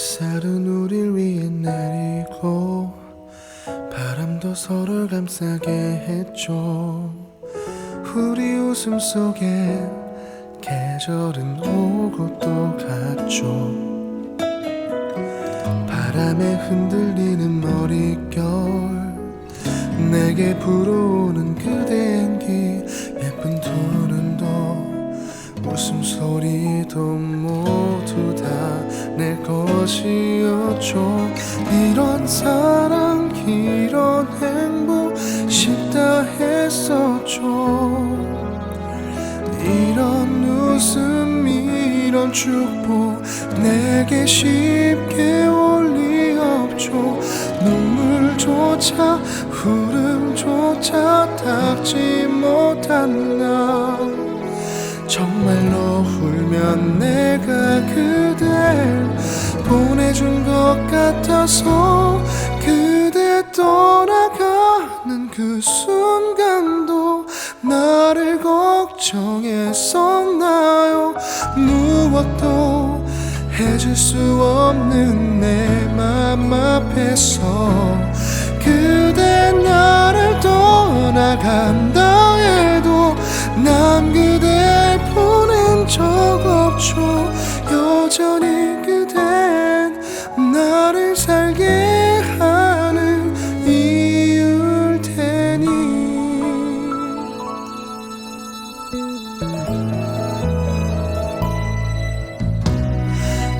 햇살은 우릴 위해 내리고 바람도 서로를 감싸게 했죠 우리 웃음 속에 계절은 오고 또 갔죠. 바람에 흔들리는 머릿결 내게 불어오는 그대 향기 예쁜 두 눈도 웃음소리도 것이었죠 이런 사랑 이런 행복 싶다 했었죠 이런 웃음 이런 축복 내게 쉽게 올 리 없죠. 눈물조차 흐름조차 닦지 못한 나 정말로 울면 내가 그댈 보내준 것 같아서 그대 떠나가는 그 순간도 나를 걱정했었나요? 무엇도 해줄 수 없는 내 맘 앞에서 그대 나를 떠나간다 해도 난 그댈 보낸 적 없죠. 여전히 나를 살게 하는 이유일 테니.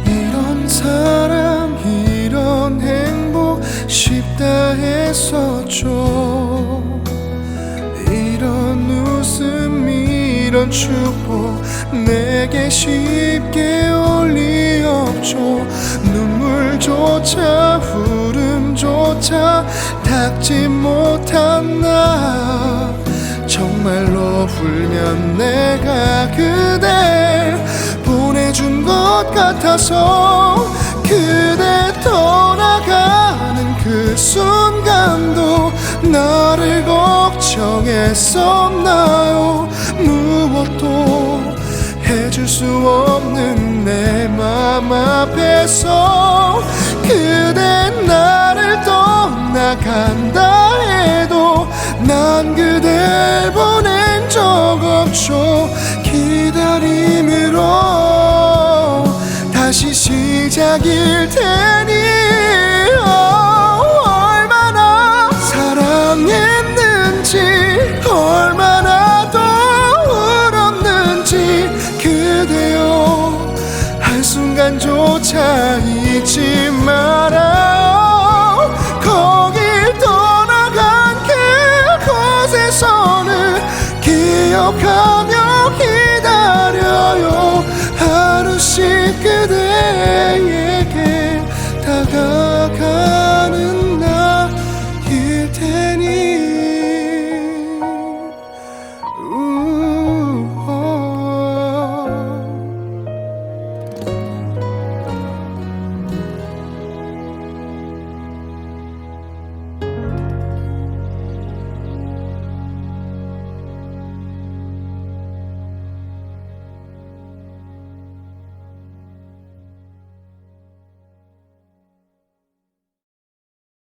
이런 사랑 이런 행복 쉽다 했었죠 이런 축복 내게 쉽게 올리 없죠 눈물조차 흐름조차 닦지 못한 나 정말로 울면 내가 그댈 보내준 것 같아서 그대 떠나가는 그 순간도 나를 걱정했었나 앞에서 그대 나를 떠나간다 해도 난 그댈 보낸 적 없죠. 기다림으로 다시 시작일 테니 한순간조차 잊지 마